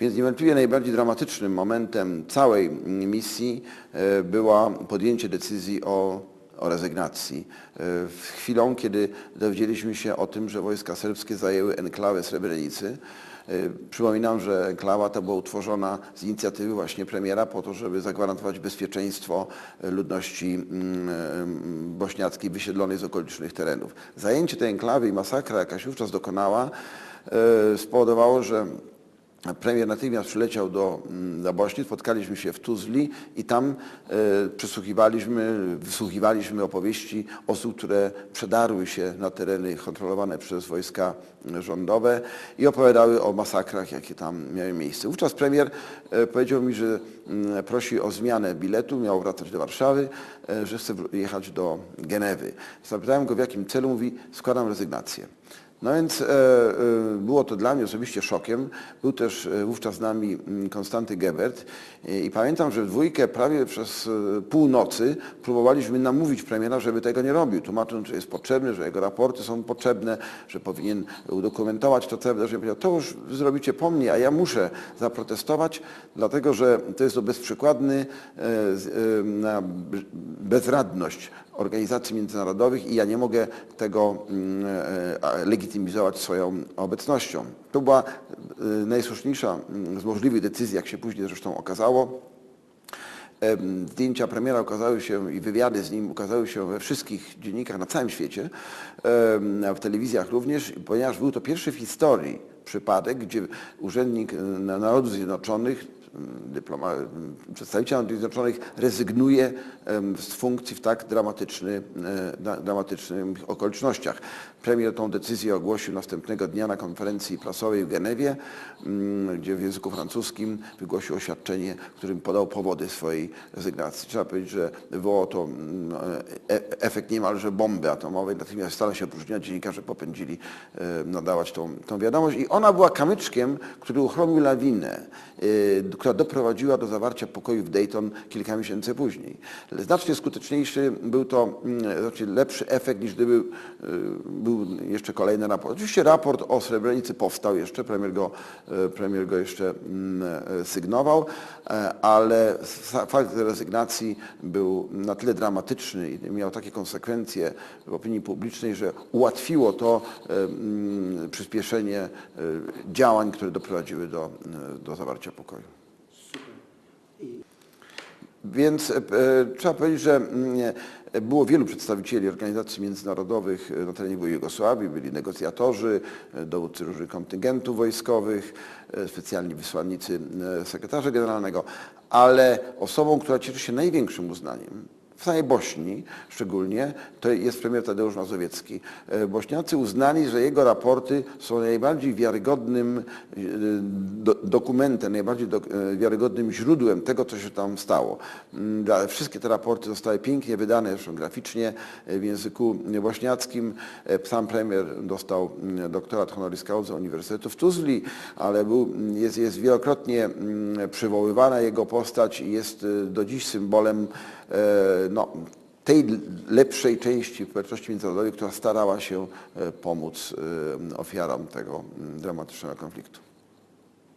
Więc niewątpliwie najbardziej dramatycznym momentem całej misji e, była podjęcie decyzji o, o rezygnacji. E, W chwilą, kiedy dowiedzieliśmy się o tym, że wojska serbskie zajęły enklawę Srebrenicy, e, Przypominam, że enklawa ta była utworzona z inicjatywy właśnie premiera po to, żeby zagwarantować bezpieczeństwo ludności mm, e, bośniackiej wysiedlonej z okolicznych terenów. Zajęcie tej enklawy i masakra, jaka się wówczas dokonała, spowodowało, że Premier natychmiast przyleciał do, mm, do Bośni, spotkaliśmy się w Tuzli i tam e, wysłuchiwaliśmy opowieści osób, które przedarły się na tereny kontrolowane przez wojska rządowe i opowiadały o masakrach, jakie tam miały miejsce. Wówczas premier e, powiedział mi, że mm, prosi o zmianę biletu, miał wracać do Warszawy, e, że chce jechać do Genewy. Zapytałem go w jakim celu, mówi składam rezygnację. No więc e, e, było to dla mnie osobiście szokiem. Był też e, wówczas z nami mm, Konstanty Gebert i, pamiętam, że w dwójkę prawie przez e, pół nocy próbowaliśmy namówić premiera, żeby tego nie robił, tłumacząc, że jest potrzebny, że jego raporty są potrzebne, że powinien udokumentować to całe wydarzenie. Powiedział, to już zrobicie po mnie, a ja muszę zaprotestować, dlatego że to jest to bezprzykładny bezradność organizacji międzynarodowych i ja nie mogę tego mm, e, a, legitymizować swoją obecnością. To była e, najsłuszniejsza mm, z możliwych decyzji, jak się później zresztą okazało. Zdjęcia premiera ukazały się i wywiady z nim ukazały się we wszystkich dziennikach na całym świecie, w telewizjach również, ponieważ był to pierwszy w historii przypadek, gdzie urzędnik e, Narodów Zjednoczonych, dyploma, m, przedstawiciel Narodów Zjednoczonych rezygnuje z funkcji w tak dramatyczny, e, dramatycznych okolicznościach. Premier tą decyzję ogłosił następnego dnia na konferencji prasowej w Genewie, m, gdzie w języku francuskim wygłosił oświadczenie, w którym podał powody swojej rezygnacji. Trzeba powiedzieć, że wywołało to mm, e- efekt niemalże bomby atomowej, natychmiast stale się opróżniać, dziennikarze popędzili e, nadawać tą, tą wiadomość i ona była kamyczkiem, który uchronił lawinę, e, która doprowadziła do zawarcia pokoju w Dayton kilka miesięcy później. Znacznie skuteczniejszy był to, znacznie lepszy efekt niż gdyby e, był jeszcze kolejny raport. Oczywiście raport o Srebrenicy powstał jeszcze, premier go, e, premier go jeszcze mm, e, sygnował, e, ale fakt rezygnacji był na tyle dramatyczny i miał takie konsekwencje w opinii publicznej, że ułatwiło to e, mm, przyspieszenie działań, które doprowadziły do, e, do zawarcia pokoju. Więc e, e, trzeba powiedzieć, że mm, e, było wielu przedstawicieli organizacji międzynarodowych na terenie byłej Jugosławii, byli negocjatorzy, dowódcy różnych kontyngentów wojskowych, specjalni wysłannicy sekretarza generalnego, ale osobą, która cieszy się największym uznaniem, w samej Bośni szczególnie, to jest premier Tadeusz Mazowiecki. E, Bośniacy uznali, że jego raporty są najbardziej wiarygodnym e, do, dokumentem, najbardziej e, wiarygodnym źródłem tego, co się tam stało. Mm, Wszystkie te raporty zostały pięknie wydane, zresztą graficznie w języku bośniackim. Sam premier dostał mm, doktorat honoris causa Uniwersytetu w Tuzli, ale był, jest, jest wielokrotnie mm, przywoływana jego postać i jest do dziś symbolem no, tej lepszej części społeczności międzynarodowej, która starała się e, pomóc e, ofiarom tego mm, dramatycznego konfliktu.